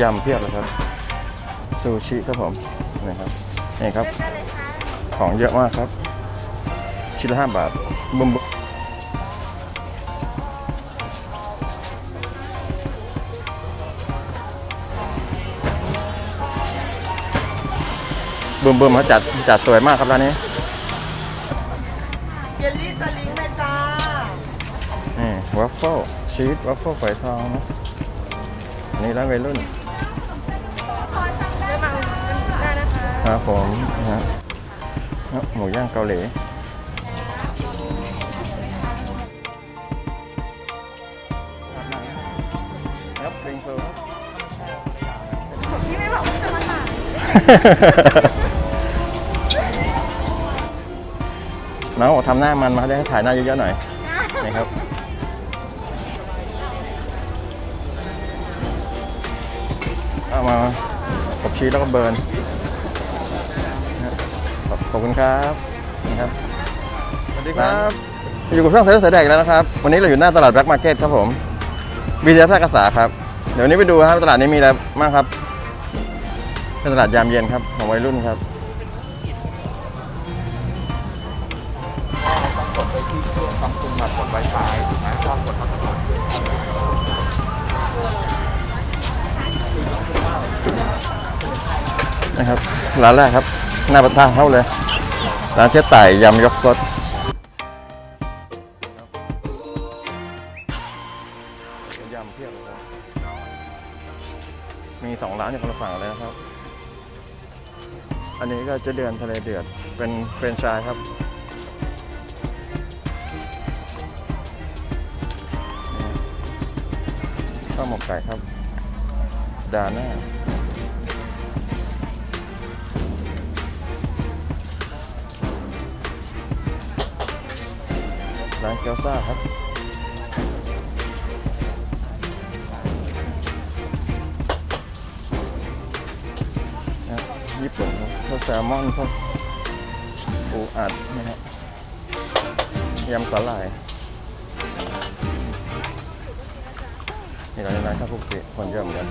ยำเพียบเลยครับ ซูชิครับผมนี่ครับนี่ครับ ของเยอะมากครับ ชิ้นละห้าบาทบุ้มบุ้มบุ้มบุ้มเขาจัดจัดสวยมากครับร้านนี้เจลลี่สลิงเลยจ้านี่วัฟเฟิลชีสวัฟเฟิลฝอยทองนะอั นนี้ร้านวัยรุ่นนะครับผมนะฮะครับหมูย่างเกาหลีครับบิงซูครับพี่ไม่บอกว่าจะมาถ่ายน้องบอกทำหน้ามันมาได้ถ่ายหน้าเยอะๆหน่อยนี่ครับ เอามาขบชีสแล้วก็เบิร์นนะครับขอบขอบคุณครับนะครับสวัสดีครับอยู่กับช่องเซอร์เสือแดกแล้วนะครับ วันนี้เราอยู่หน้าตลาดแบล็กมาร์เก็ตครับผมวีเดียแพร่กษาครับ เดี๋ยววนนี้ไปดูครับตลาดนี้มีอะไรบ้างครับเป็นตลาดยามเย็นครับของวัยรุ่นครับ ร้านแรกครับ หน้าประทางเข้าเลย ร้านเจ๊ไต่ยำยกซดยำเพียบเลยมีสองร้านอยู่คนละฝั่งเลยนะครับ อันนี้ก็จะเดือนทะเลเดือด เป็นเฟรนไชส์ครับข้าวหมกไก่ครับ ดาน่า ร้านเกียวซ่าครับญี่ปุ่นครับพวแซลมอนพวกปูอัดนะฮะยำสาหร่ายนี่ร้านนี้ร้านข้าวคุกกี้คนเยอะเหมือนกัน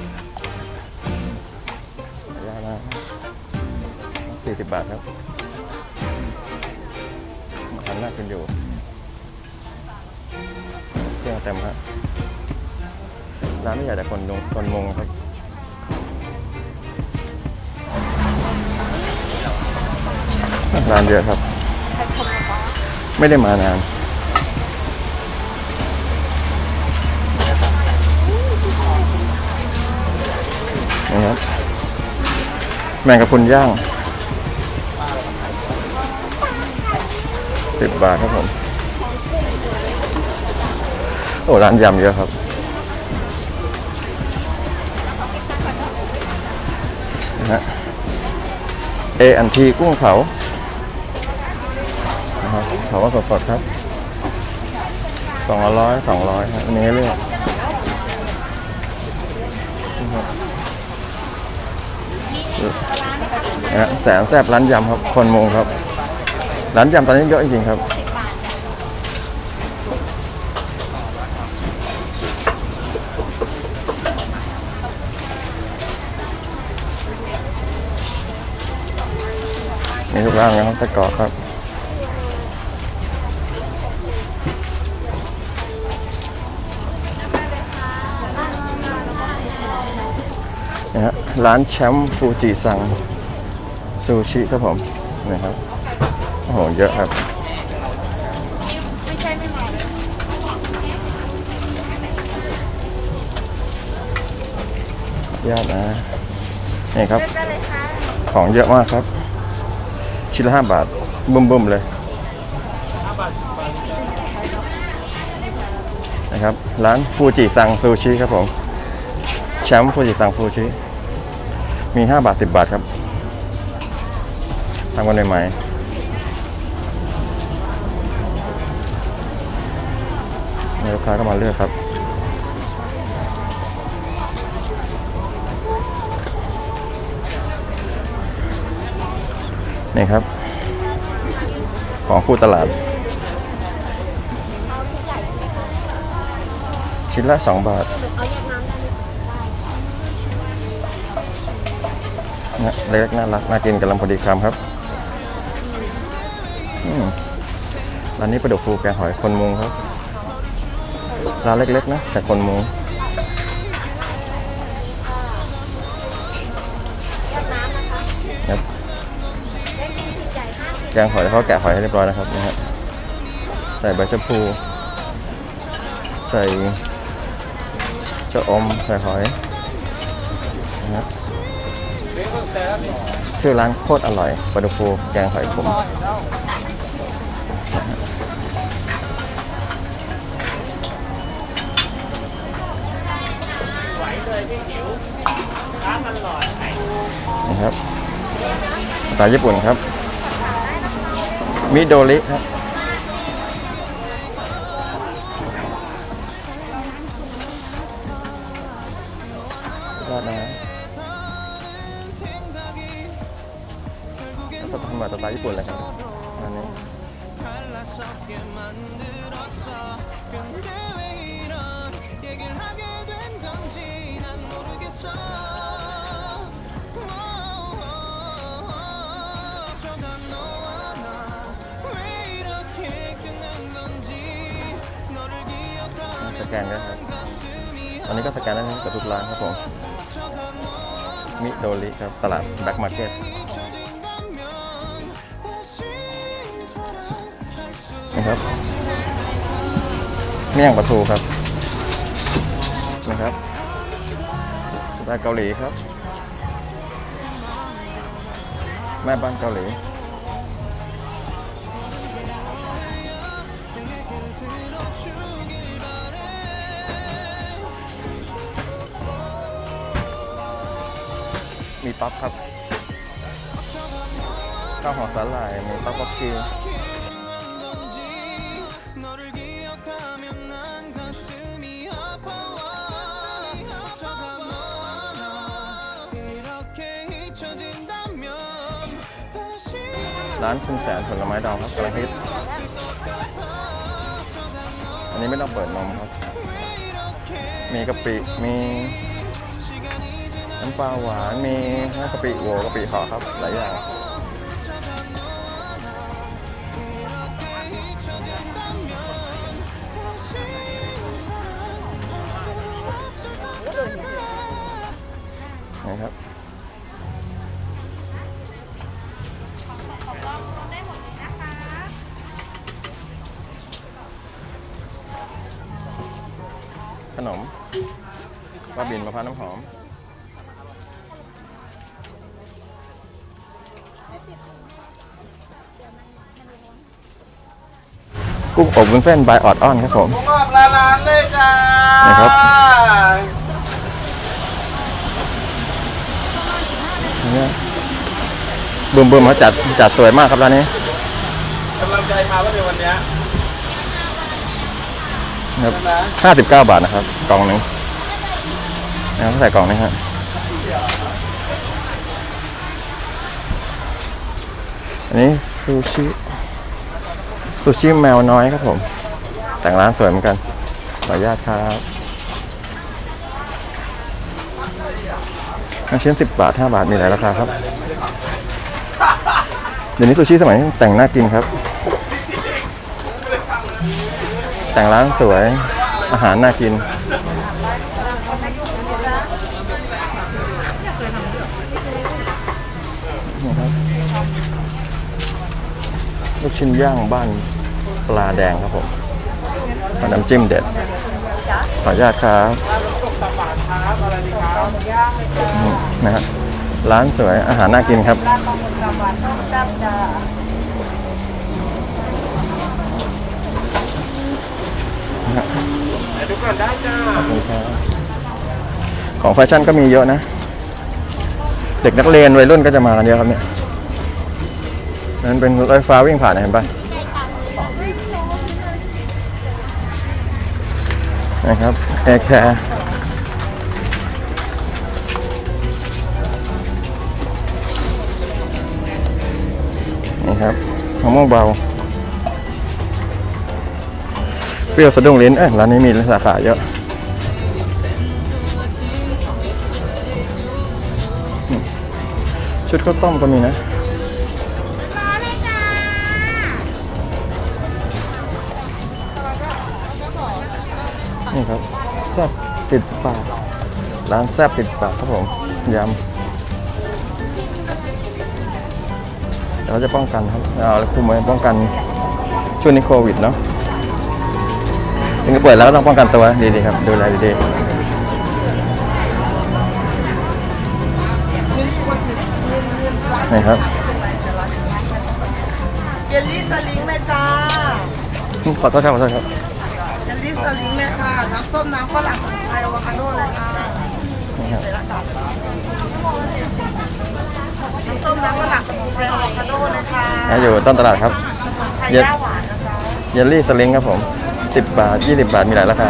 ยานะสี่สิบบาทครับอันน่ากินอยู่ เต็มครับร้านไม่ใหญ่แต่คนงคนมุงครับร้านเยอะครับ ไม่ได้มานานนี่ครับแมงกะพรุนย่างสิบบาทครับผม โอ้ร้านยำเยอะครับ เออันทีกุ้งเผานะครับเผาว่าสดๆครับสองร้อยสองร้อยครับอันนี้เลือกแสนแซ่บร้านยำครับ คนมุงครับ ร้านยำตอนนี้เยอะจริงๆครับ มีทุกร้านนะครับแต่กอครับนะฮะร้านแชมป์ฟูจิซังซูชิครับผมนะครับโอ้โหเยอะครับเยญาตินะนี่ครับ ของเยอะมากครับ ชิ้นละห้าบาทบึ้มๆเลยนะครับร้านฟูจิซังซูชิครับผมแชมป์ฟูจิซังซูชิมีห้าบาทสิบบาทครับทำกันใหม่ๆนี่ลูกค้าก็มาเลือกครับ นี่ครับ ของคู่ตลาด ชิ้นละ 2 บาทนะเล็กๆน่ารักน่ากินกำลังพอดีคำครับร้านนี้ปลาดุกฟูแกงหอยคนมุงครับ ร้านเล็กๆนะแต่คนมุง แกงหอยเขาแกะหอยให้เรียบร้อยนะครับนะฮะใส่ใบชะพูใส่ชะอมใส่หอยนะครับชื่อร้านโคตรอร่อยปลาดุกฟูแกงหอยขมนะครับสไตล์ญี่ปุ่นครับ มิโดริครับ แกนได้ครับตอนนี้ก็สแกนได้กับทุกร้านครับผม มิโดริครับตลาดแบ็กมาร์เก็ตนะครับเมี่ยงปลาทูครับนะครับสไตล์เกาหลีครับ แม่บ้านเกาหลี ป๊อปครับข้าวหอสาหร่ายหมูป๊อปป๊อปคิวร้านชุมแสนผลไม้ดองครับกระฮิตอันนี้ไม่ต้องเปิดนมครับ มีกะปิมีำปลาหวาน มีน้ำกะปิโหวกะปิห่อครับ หลายอย่างนะครับขนมปลาบินมะพร้าวน้ำหอม กุ้งอบวุ้นเส้นบายออดอ้อนครับผมผมออกร้านเลยจ้านะครับเนี่ยบึมบึมเขาจัดจัดสวยมากครับร้านนี้กำลังใจมาแล้วในวันเนี้ยครับใช่ไหมห้าสิบเก้าบาทนะครับ กล่องหนึ่งนะครับใส่กล่องนี้ฮะอันนี้ซูชิ ซูชิแมวน้อยครับผม แต่งร้านสวยเหมือนกัน ขออนุญาตครับอันชิ้นสิบบาทห้าบาทมีหลายราคาครับ เดี๋ยวนี้ซูชิสมัยนี้แต่งน่ากินครับ แต่งร้านสวย อาหารน่ากิน ลูกชิ้นย่างบ้าน ปลาแดงครับผมน้ำจิ้มเด็ด ขออนุญาตครับนะฮะร้านสวยอาหารน่ากินครับเดี๋ยวดูก่อนได้จ้าของแฟชั่นก็มีเยอะนะ เด็กนักเรียนวัยรุ่นก็จะมากันเยอะครับเนี่ยนั่นเป็นรถไฟฟ้าวิ่งผ่านเห็นปะ นะครับแอร์แคร์นี่ครับมะม่วงเบา เปรี้ยวสะดุ้งลิ้นเอ้ยร้านนี้มีสาขาเยอะชุดข้าวต้มก็มีนะ นี่ครับแซบติดปากร้านแซบติดปากครับผมยำเดี๋ยวเราจะป้องกันครับเอาแล้วคุมไว้ป้องกันช่วงนี้โควิดเนาะถึงจะป่วยแล้วก็ต้องป้องกันตัวดีๆครับดูแลดีๆนี่ครับเจลลี่สลิงเลยจ้าขอโทษครับขอโทษครับเจ ลลี่สลิงเลยค่ะ น้ำส้มน้ำฝรั่งไทยอะโวคาโดเลยค่ะนี่ครับน้ำส้มน้ำฝรั่งไทยอะโวคาโดเลยค่ะนะอยู่ต้นตลาดครับไทยเย็นย่าหวานนะจ๊ะเยลลี่สลิงครับผม 10 บาท 20 บาท มีหลายราคา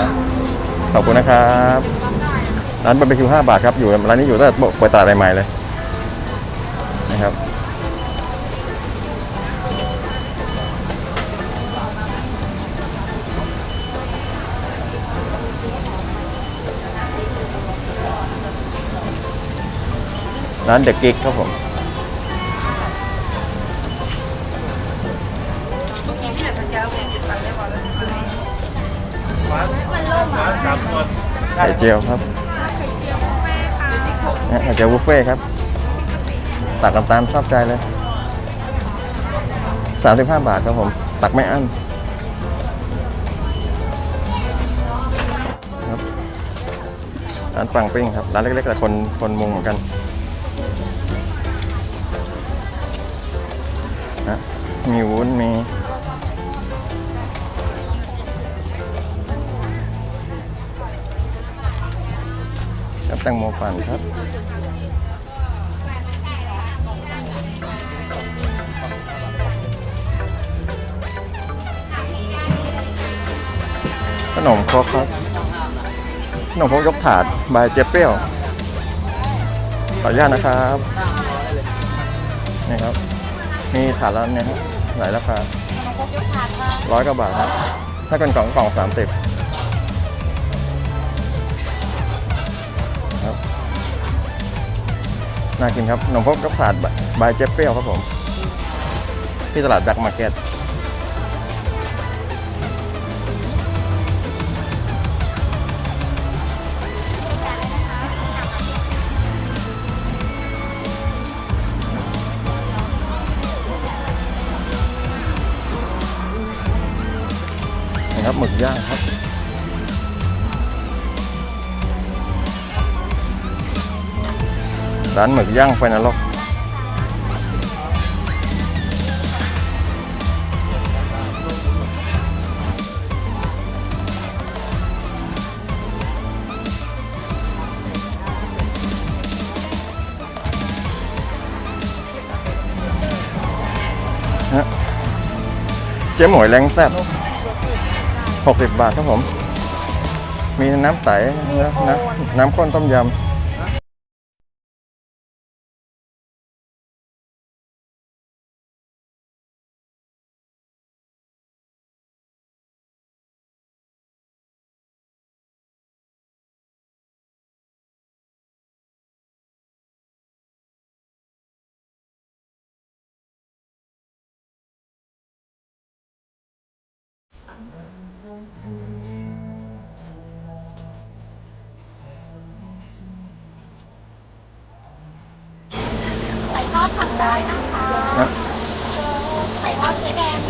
ขอบคุณนะครับ ร้านบาร์บีคิว5บาทครับ อยู่ร้านนี้อยู่ตั้งแต่เปิดตลาดใหม่ๆเลยนะครับ ร้านเดอะกิ๊กครับผมเมื่อกี้พี่อยากจะแก้วเองหยิบไปได้บอกแล้วอันนี้ไข่เจียวครับเนี่ยไข่เจียวบุฟเฟ่ต์ครับตักกันตามชอบใจเลย 35 บาทครับผม ตักไม่อั้นครับร้านปังปิ้งครับ ร้านเล็กๆแต่คนคนมุงเหมือนกัน มีวุ้นมีครับแตงโมปั่นครับขนมครกครับขนมครกยกถาดบายเจ๊เปี้ยวขออนุญาตนะครับนี่ครับ มีถาดแล้วเนี่ยครับ หลายราคาร้อยกว่าบาทครับถ้าเป็นกล่องกล่องสามสิบน่ากินครับขนมพกยกถาดบายเจ๊เปรี้ยวครับผม ที่ตลาดแบ็กมาร์เก็ต ร้านหมึกย่างไฟนรกฮะเจ๊หมวยแรงแซ่บ60 บาทครับผม มีน้ำใสนะนะน้ำข้นต้มยำ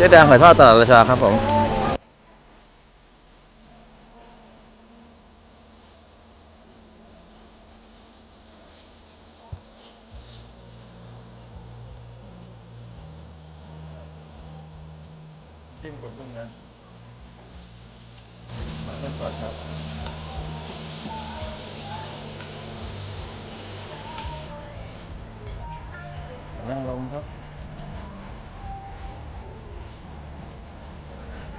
จ๊แดงหอยทอดตลาดราชาครับผมจิ้มกดตรงนั้นมาเริ่มก่อนครับ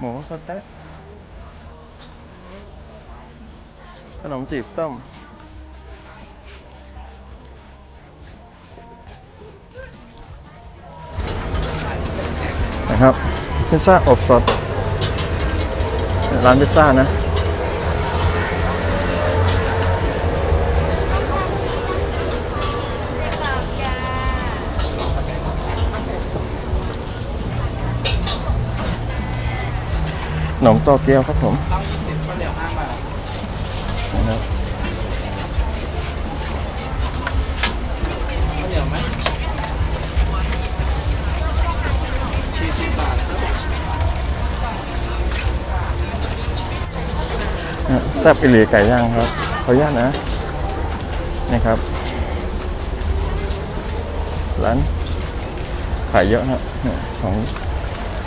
มูสเต๊ะขนมจีบต้มนะครับพิซซ่าอบสดร้านพิซซ่านะ นมโตเกียวครับผมต้องยี่สิบก็เหลือห้าบาทนะครับก็เหลือไหมสี่สิบบาทครับอะแซ่บอิหลีไก่ย่างครับ ขออนุญาตนะนี่ครับ ร้านขายเยอะนะเนี่ยของ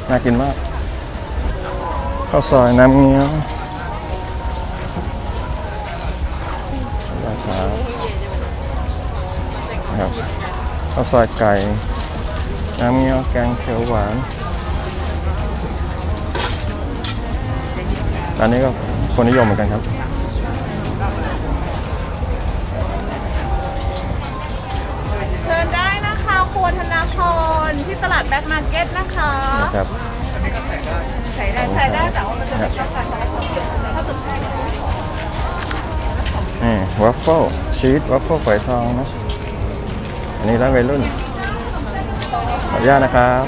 น่ากินมาก ข้าวซอยน้ำเงี้ยวราคาครับข้าวซอยไก่ น้ำเงี้ยวแกงเขียวหวานร้านนี้ก็คนนิยมเหมือนกันครับเชิญได้นะคะครัวธนาพรที่ตลาดแบ็คมาร์เก็ตนะคะนะครับ ใส่ได้ใส่ได้แต่ว่ามันจะเป็นราคาใช้ของเก็บถ้าสุดท้ายนี่วัฟเฟิลชีสวัฟเฟิลฝอยทองนะ อันนี้ร้านวัยรุ่น ขออนุญาตนะครับ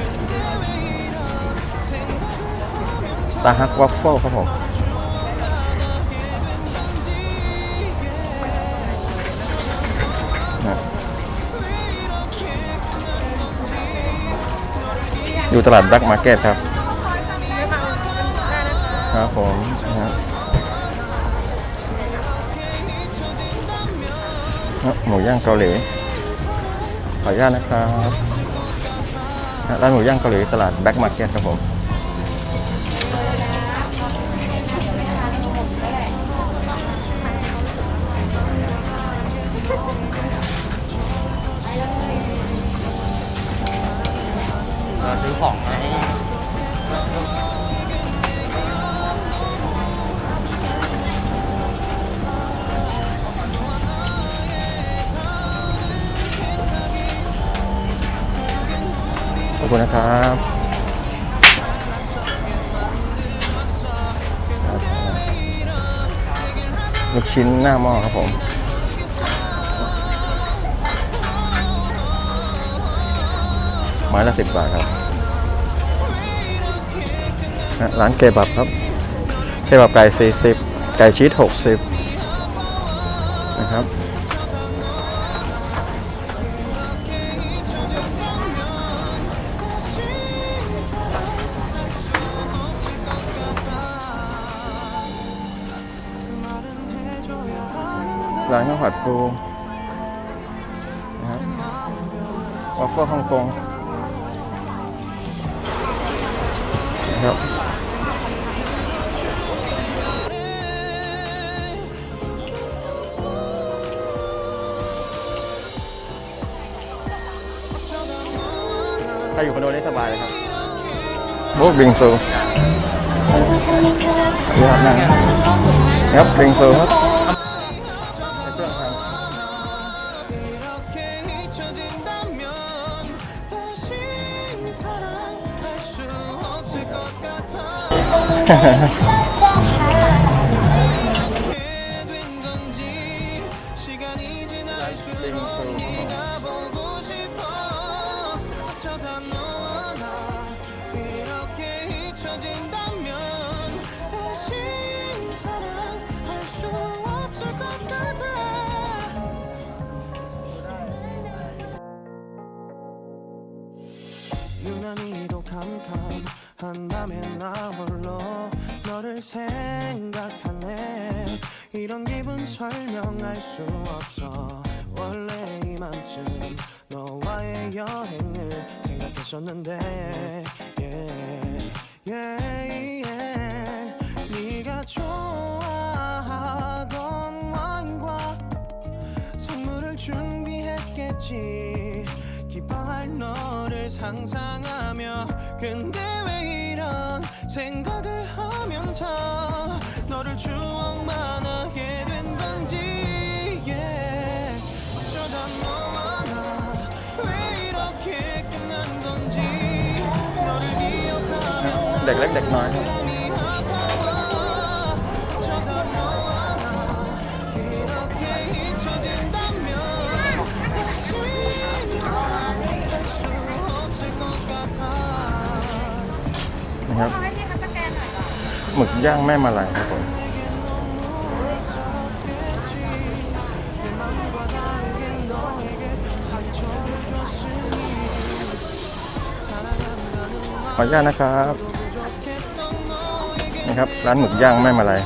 ตาฮักวัฟเฟิลครับผมอยู่ตลาดแบ็กมาร์เก็ตครับ ครับผมนะครับอะหมูย่างเกาหลีขออนุญาตนะครับร้านหมูย่างเกาหลีตลาดแบ็กมาร์เก็ตครับผมเราซื้อของไงข อบคุณนะครับลูกชิ้นหน้าหม้อครับผมไม้ละสิบบาทครับ ร้านเกบับครับ เกบับไก่สี่สิบไก่ชีสหกสิบนะครับ ผัดปูนะครับวอฟเฟิลฮ่องกงนะครับถ้าอยู่คอนโดนี้สบายเลยครับโอ้บิงซูยอดนั่งครับบิงซูครับ 哈哈哈哈。 생각하네. 이런 기분 설명할 수 없어. 원래 이맘쯤 너와의 여행을 생각했었는데 yeah, yeah, yeah. 네가 좋아하던 와인과 선물을 준비했겠지. 기뻐할 너를 상상하며 근데 생각을 하면서 너를 추억만 하게 된 건지 yeah. 어쩌다 너와 나 왜 이렇게 끝난 건지 너를 기억하면 나 Yep. หมึกย่างแม่มาลายครับผมขออนุญาตนะครับนี่ครับ ร้านหมึกย่างแม่มาลาย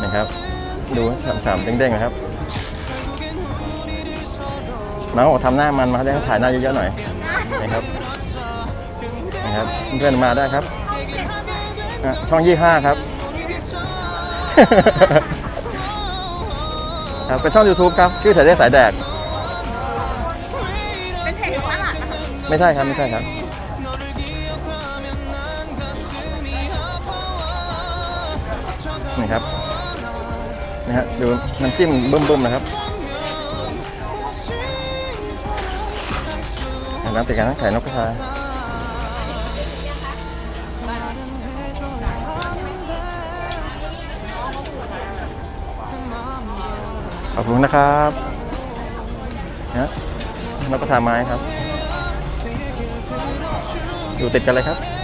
นี่ครับ ดูฉ่ำๆเด้งๆนะครับน้องบอกทำหน้ามันมาได้ถ่ายหน้าเยอะๆหน่อย นะครับนะครับเพื่อนๆมาได้ครับอะช่องยี่ห้าครับ ครับเป็นช่อง YouTube ครับ ชื่อสายแดกสายแดกเป็นเพจของตลาดนะคะไม่ใช่ครับไม่ใช่ครับ นี่ครับนี่ฮะดูน้ำจิ้มบึ้มๆนะครับ น้ำติดกันนะไข่นกกระทาขอบคุณนะครับนะนกกระทาไม้ครับ อยู่ติดกันเลยครับ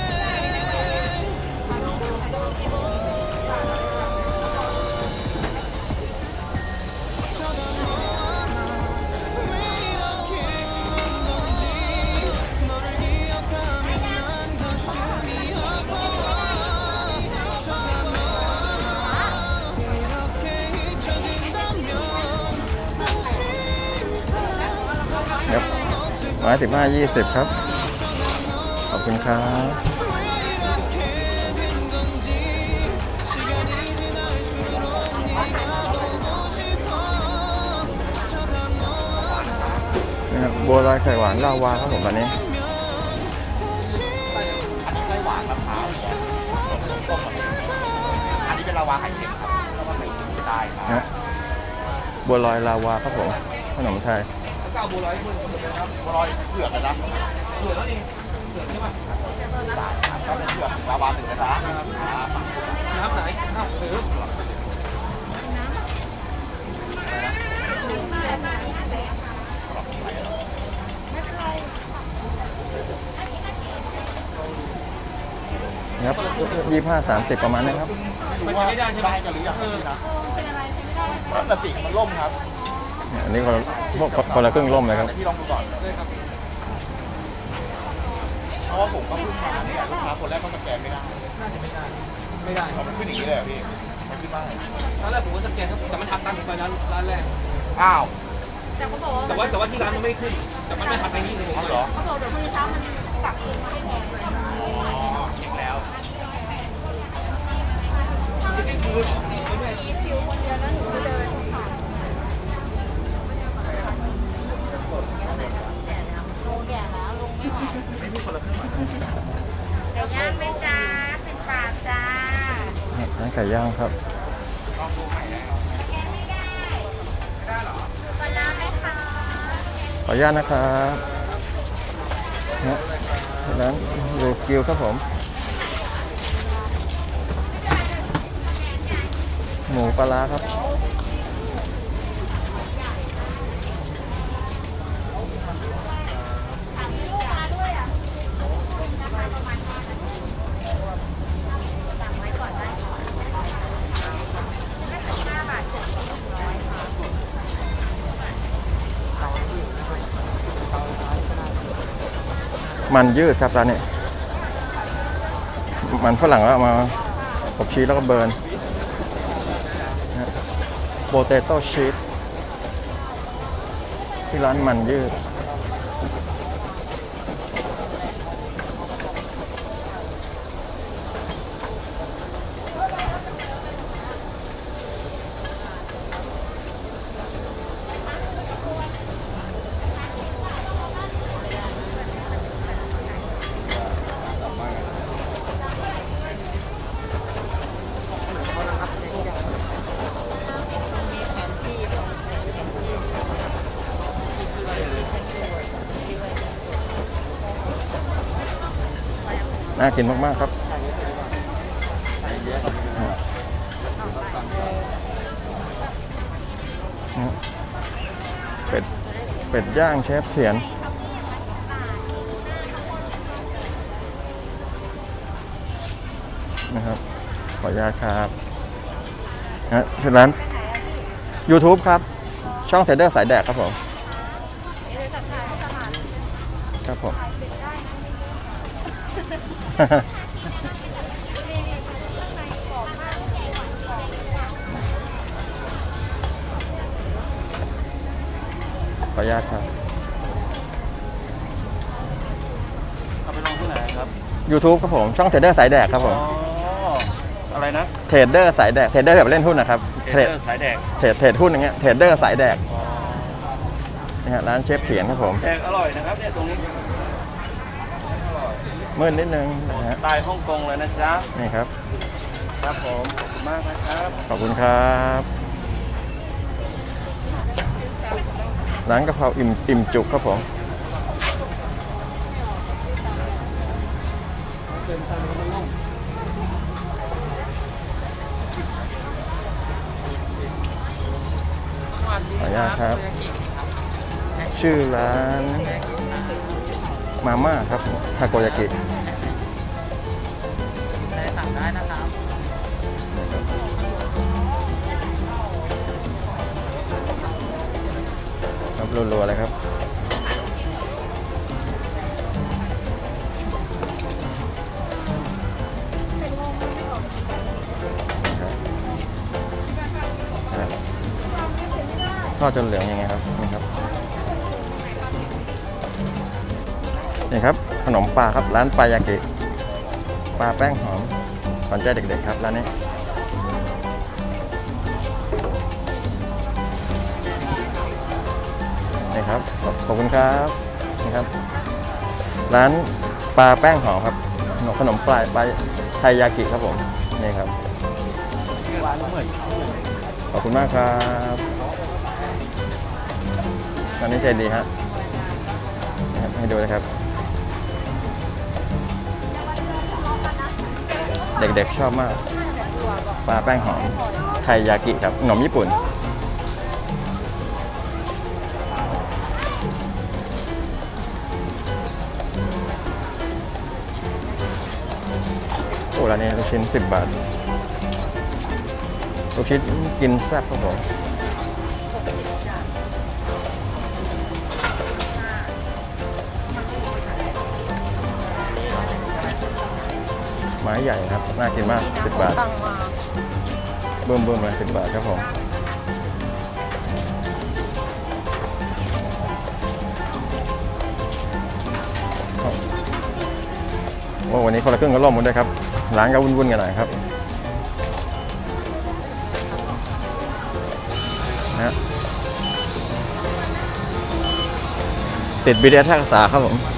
ร้อยสิบห้ายี่สิบครับ ขอบคุณครับนะครับบัวลอยไข่หวานลาวาครับผมวันนี้ไส้หวานมะพร้าวต้มแบบนี้อันนี้เป็นลาวาไข่เค็มครับลาวาไข่เค็มได้ครับนะบัวลอยลาวาครับผมขนมไทย บัวลอยเผือกเลยนะเผือกแล้วนี่เผือกใช่ป่ะก็เป็นเผือกลาวาหนึ่งนะครับน้ำไหนอ้าวถือนะครับยี่ห้าสามสิบประมาณนี้ครับไม่ได้ใช่ไหมได้กันหรือยังพี่นะเป็นอะไรใช้ไม่ได้แต่สีมันล่มครับ อันนี้คนละคนละครึ่งร่มเลยครับพี่ลองดูก่อนเพราะว่าผมก็เพิ่งมาเนี่ยลูกค้าคนแรกก็สแกนไม่ได้น่าจะไม่ได้ ไม่ได้เขามันขึ้นอย่างนี้เลยพี่มันขึ้นมากตอนแรกผมก็สแกนครับแต่มันทำตามผมไปร้านร้านแรกอ้าวแต่เขาบอกว่าแต่ว่าแต่ว่าที่ร้านมันไม่ขึ้น แต่มันไม่ทำไปนี่เลยเหรอเขาบอกเดี๋ยวพรุ่งนี้เช้ามันกลับเองมาให้แทนอ๋อเช็คแล้วมีคิวคนเดียวแล้วหนูจะเดินผ่านโลแก่แล้วลงไม่ไหวเดี๋ยวย่างไหมจ้าสิบบาทจ้าร้านไก่ย่างครับปลาร้าไหมคะขออนุญาตนะครับนะร้านโรกิวครับผม หมูปลาร้าครับ มันยืดครับร้านนี้ มันฝรั่งแล้วมาอบชีสแล้วก็เบิร์นโปเตโต้ชีสที่ร้านมันยืด น่ากินมาก ๆ ครับเป็ดเป็ดย่างเชฟเสียนนะครับ ขออนุญาตครับนะร้าน YouTube ครับ ช่องเซเดอร์สายแดกครับผม ขออนุญาตครับ เอาไปลงที่ไหนครับ YouTube ครับผม ช่องเทรดเดอร์สายแดกครับผมอะไรนะเทรดเดอร์สายแดก เทรดเดอร์แบบเล่นหุ้นนะครับ เทรดสายแดกเทรดเทรดหุ้นอย่างเงี้ย เทรดเดอร์สายแดกนี่ฮะร้านเชฟเถียนครับผม แดกอร่อยนะครับเนี่ยตรงนี้ มืดนิดนึงนะฮะสไตล์ฮ่องกงเลยนะจ๊ะนี่ครับ ครับผมขอบคุณมากนะครับ ขอบคุณครับร้านกะเพราอิ่มอิ่มจุกครับผมขออนุญาตครับ ชื่อร้าน มาม่าครับผมทาโกยากิครับรัวๆเลยครับครับทอดจนเหลืองอย่างเงี้ยครับ นี่ครับขนมปลาครับร้านปลายากิปลาแป้งหอมขวัญใจเด็กๆครับร้านนี้นี่ครับขอบคุณครับนี่ครับ ร้านปลาแป้งหอมครับขนมขนมปลายปลาไทยยากิครับผมนี่ครับขอบคุณมากครับร้านนี้ใจดีฮะให้ดูนะครับ เด็กๆชอบมากปลาแป้งหอมไทยยากิครับขนมญี่ปุ่น โอ้ร้านนี้ลูกชิ้น 10 บาท ลูกชิ้นกินแซ่บครับผม ม้ใหญ่ครับน่ากินมาก10บาทตังมาเบิ่มเบิ่มเลย10บาทครับผมโอ้วันนี้คนละครึ่งก็ล่มหมดด้วยครับร้านก็วุ่นๆกันหน่อยครับนะฮะติดบีเดสท่าษาครับผม